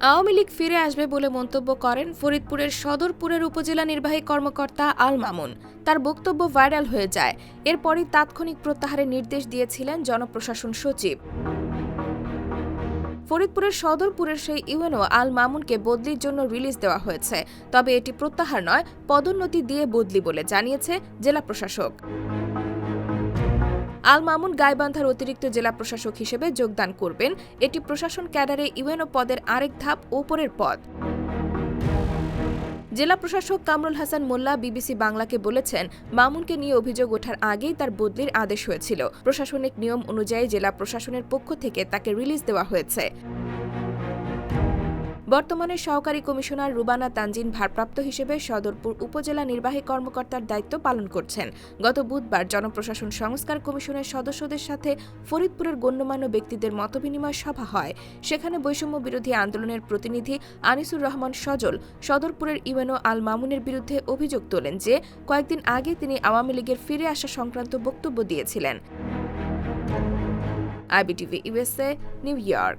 আওয়ামী লীগ ফিরে আসবে বলে মন্তব্য করেন ফরিদপুরের সদরপুরের উপজেলা নির্বাহী কর্মকর্তা আল মামুন। তার বক্তব্য ভাইরাল হয়ে যায়। এরপরই তাৎক্ষণিক প্রত্যাহারের নির্দেশ দিয়েছিলেন জনপ্রশাসন সচিব। ফরিদপুরের সদরপুরের সেই ইউএনও আল মামুনকে বদলির জন্য রিলিজ দেওয়া হয়েছে। তবে এটি প্রত্যাহার নয়, পদোন্নতি দিয়ে বদলি বলে জানিয়েছে জেলা প্রশাসক। আল মামুন গাইবান্ধার অতিরিক্ত জেলা প্রশাসক হিসেবে যোগদান করবেন। এটি প্রশাসন ক্যাডারে ইউএনও পদের আরেক ধাপ ওপরের পদ জেলা প্রশাসক কামরুল হাসান মোল্লা বিবিসি বাংলাকে বলেছেন, মামুনকে নিয়ে অভিযোগ ওঠার আগেই তার বদলির আদেশ হয়েছিল। প্রশাসনিক নিয়ম অনুযায়ী জেলা প্রশাসনের পক্ষ থেকে তাকে রিলিজ দেওয়া হয়েছে। বর্তমানে সহকারী কমিশনার রুবানা তানজিন ভারপ্রাপ্ত হিসেবে সদরপুর উপজেলা নির্বাহী কর্মকর্তার দায়িত্ব পালন করছেন। গত বুধবার জনপ্রশাসন সংস্কার কমিশনের সদস্যদের সাথে ফরিদপুরের গণ্যমান্য ব্যক্তিদের মতবিনিময় সভা হয়। সেখানে বৈষম্য বিরোধী আন্দোলনের প্রতিনিধি আনিসুর রহমান সজল সদরপুরের ইউএনও আল মামুনের বিরুদ্ধে অভিযোগ তোলেন যে, কয়েকদিন আগে তিনি আওয়ামী লীগের ফিরে আসা সংক্রান্ত বক্তব্য দিয়েছিলেন। IBTV USA new York.